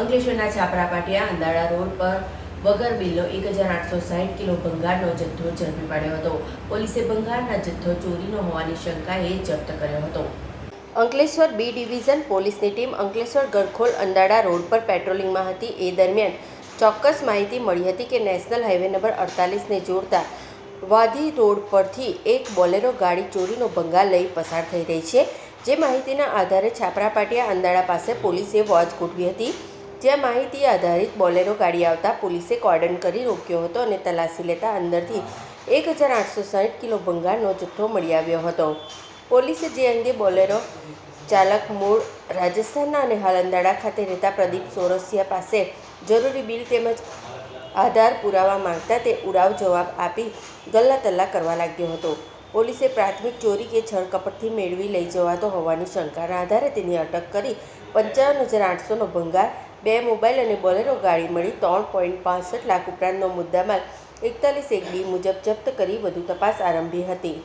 અંકલેશ્વરના છાપરા પાટિયા અંદાળા રોડ પર વગર બિલનો એક હજાર આઠસો સાઠ કિલો ભંગારનો જથ્થો ઝડપી પાડ્યો હતો. પોલીસે ભંગારના જથ્થો ચોરીનો હોવાની શંકાએ જપ્ત કર્યો હતો. અંકલેશ્વર બી ડિવિઝન પોલીસની ટીમ અંકલેશ્વર ગરખોલ અંદાડા રોડ પર પેટ્રોલિંગમાં હતી. એ દરમિયાન ચોક્કસ માહિતી મળી હતી કે નેશનલ હાઈવે નંબર અડતાલીસને જોડતા વાધી રોડ પરથી એક બોલેરો ગાડી ચોરીનો ભંગાર લઈ પસાર થઈ રહી છે. જે માહિતીના આધારે છાપરા પાટિયા અંદાડા પાસે પોલીસે વોચ ગોઠવી હતી. જ્યાં માહિતી આધારિત બોલેરો ગાડી આવતા પોલીસે કોર્ડન કરી રોક્યો હતો અને તલાશી લેતા અંદરથી એક હજાર આઠસો સાઠ કિલો ભંગારનો જથ્થો મળી આવ્યો હતો. પોલીસે જે અંગે બોલેરો ચાલક મૂળ રાજસ્થાનના અને હાલ અંદાડા ખાતે રહેતા પ્રદીપ સોરસિયા પાસે જરૂરી બિલ તેમજ આધાર પુરાવા માંગતા તે ઉડાવ જવાબ આપી ગલ્લા તલ્લા કરવા લાગ્યો હતો. પોલીસે પ્રાથમિક ચોરી કે છળકપટથી મેળવી લઈ જવાતો હોવાની શંકાના આધારે તેની અટક કરી પંચાવન હજાર આઠસોનો ભંગાર બે મોબાઈલ અને બોલેરો ગાડી મળી ત્રણ પોઈન્ટ પાસઠ લાખ ઉપરાંતનો મુદ્દામાલ એકતાલીસ એક બી મુજબ જપ્ત કરી વધુ તપાસ આરંભી હતી.